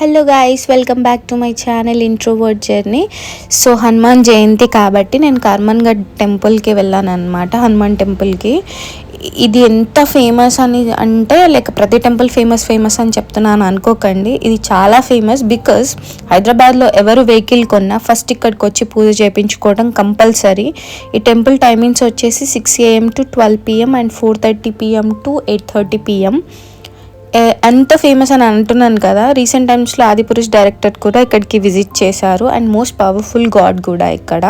Hello guys welcome back to my channel introvert journey so Hanuman Jayanti కాబట్టి నేను కర్మన్గఢ్ టెంపుల్కి వెళ్ళాను అనమాట హనుమాన్ టెంపుల్కి ఇది ఎంత ఫేమస్ అని అంటే లైక్ ప్రతి టెంపుల్ ఫేమస్ ఫేమస్ అని చెప్తున్నాను అనుకోకండి. ఇది చాలా ఫేమస్ బికాస్ హైదరాబాద్లో ఎవరు వెహికల్ కొన్నా ఫస్ట్ ఇక్కడికి వచ్చి పూజ చేయించుకోవడం కంపల్సరీ. ఈ టెంపుల్ టైమింగ్స్ వచ్చేసి six AM to twelve PM and four thirty PM to eight thirty PM అంత ఫేమస్ అని అంటున్నాను కదా రీసెంట్ టైమ్స్లో ఆదిపురుష్ డైరెక్టర్ కూడా ఇక్కడికి విజిట్ చేశారు. అండ్ మోస్ట్ పవర్ఫుల్ గాడ్ కూడా ఇక్కడ.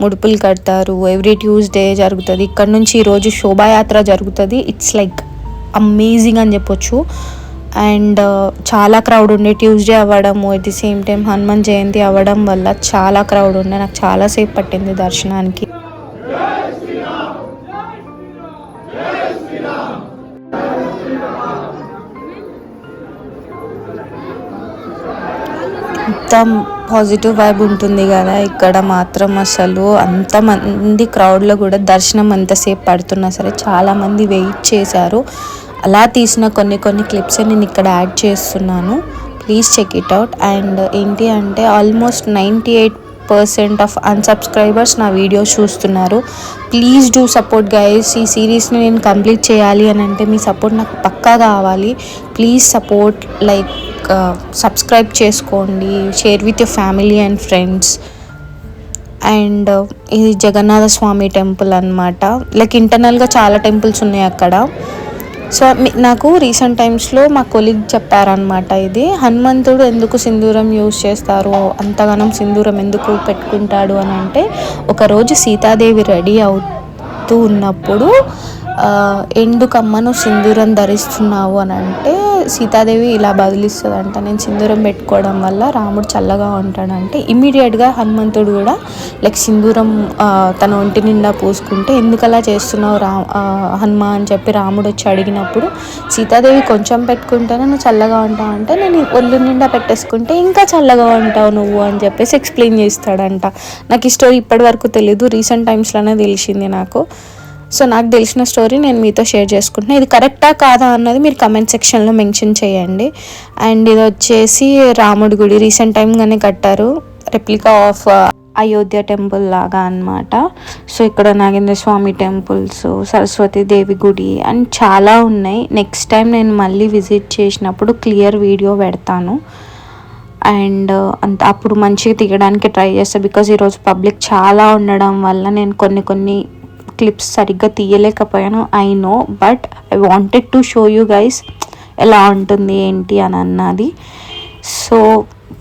ముడుపులు కడతారు ఎవ్రీ ట్యూస్డే జరుగుతుంది. ఇక్కడ నుంచి ఈరోజు శోభాయాత్ర జరుగుతుంది. ఇట్స్ లైక్ అమేజింగ్ అని చెప్పొచ్చు. అండ్ uh, చాలా క్రౌడ్ ఉండే. ట్యూస్డే అవ్వడము at the same time Hanuman Jayanti అవ్వడం వల్ల చాలా క్రౌడ్ ఉండే. నాకు చాలాసేపు పట్టింది దర్శనానికి. మొత్తం పాజిటివ్ వైబ్ ఉంటుంది కదా. ఇక్కడ మాత్రం అసలు అంతమంది క్రౌడ్లో కూడా దర్శనం ఎంతసేపు పడుతున్నా సరే చాలామంది వెయిట్ చేశారు. అలా తీసిన కొన్ని కొన్ని క్లిప్స్ నేను ఇక్కడ యాడ్ చేస్తున్నాను. Please check it out and ఏంటి అంటే almost ninety eight percent of unsubscribers నా వీడియోస్ చూస్తున్నారు. Please do support guys. ఈ సిరీస్ని నేను కంప్లీట్ చేయాలి అని అంటే మీ సపోర్ట్ నాకు పక్కా కావాలి. ప్లీజ్ సపోర్ట్ లైక్ సబ్స్క్రైబ్ చేసుకోండి. Share with your family and friends. And ఇది జగన్నాథ స్వామి టెంపుల్ అనమాట లైక్ ఇంటర్నల్గా చాలా టెంపుల్స్ ఉన్నాయి అక్కడ. సో నాకు రీసెంట్ టైమ్స్లో మా కొలీగ్ చెప్పారనమాట ఇది. హనుమంతుడు ఎందుకు సింధూరం యూజ్ చేస్తారు అంతగానం సింధూరం ఎందుకు పెట్టుకుంటాడు అని అంటే ఒకరోజు సీతాదేవి రెడీ అవుతూ ఉన్నప్పుడు ఎందుకమ్మను సింధూరం ధరిస్తున్నావు అని అంటే సీతాదేవి ఇలా బదిలిస్తుందంట. అంట నేను సింధూరం పెట్టుకోవడం వల్ల రాముడు చల్లగా ఉంటాడంటే ఇమీడియట్గా హనుమంతుడు కూడా లైక్ సింధూరం తన ఒంటి నిండా పూసుకుంటే ఎందుకు అలా చేస్తున్నావు రా హనుమ అని చెప్పి రాముడు వచ్చి అడిగినప్పుడు సీతాదేవి కొంచెం పెట్టుకుంటేనే నువ్వు చల్లగా ఉంటావు అంటే నేను ఒళ్ళు నిండా పెట్టేసుకుంటే ఇంకా చల్లగా ఉంటావు నువ్వు అని చెప్పేసి ఎక్స్ప్లెయిన్ చేస్తాడంట. నాకు ఈ స్టోరీ ఇప్పటివరకు తెలీదు రీసెంట్ టైమ్స్లోనే తెలిసింది నాకు. సో నాకు తెలిసిన స్టోరీ నేను మీతో షేర్ చేసుకుంటున్నాను ఇది కరెక్టా కాదా అన్నది మీరు కమెంట్ సెక్షన్లో మెన్షన్ చేయండి. అండ్ ఇది వచ్చేసి రాముడి గుడి. రీసెంట్ టైంగానే కట్టారు. రెప్లికా ఆఫ్ అయోధ్య టెంపుల్ లాగా అనమాట సో ఇక్కడ నాగేంద్ర స్వామి టెంపుల్స్ సరస్వతి దేవి గుడి అండ్ చాలా ఉన్నాయి. నెక్స్ట్ టైం నేను మళ్ళీ విజిట్ చేసినప్పుడు క్లియర్ వీడియో పెడతాను. అండ్ అంత అప్పుడు మంచిగా తీయడానికి ట్రై చేస్తాను బికాజ్ ఈరోజు పబ్లిక్ చాలా ఉండడం వల్ల నేను కొన్ని కొన్ని క్లిప్స్ సరిగ్గా తీయలేకపోయాను. I know but I wanted to show you guys ఎలా ఉంటుంది ఏంటి అని అన్నది. So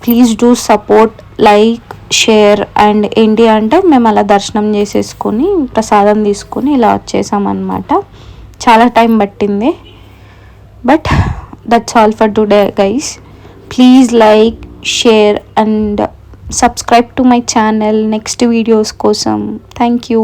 please do support like share and ఏంటి అంటే మేము అలా దర్శనం చేసేసుకొని ప్రసాదం తీసుకొని ఇలా వచ్చేసామన్నమాట. చాలా టైం పట్టింది. But that's all for today guys please like share and subscribe to my channel next videos కోసం. Thank you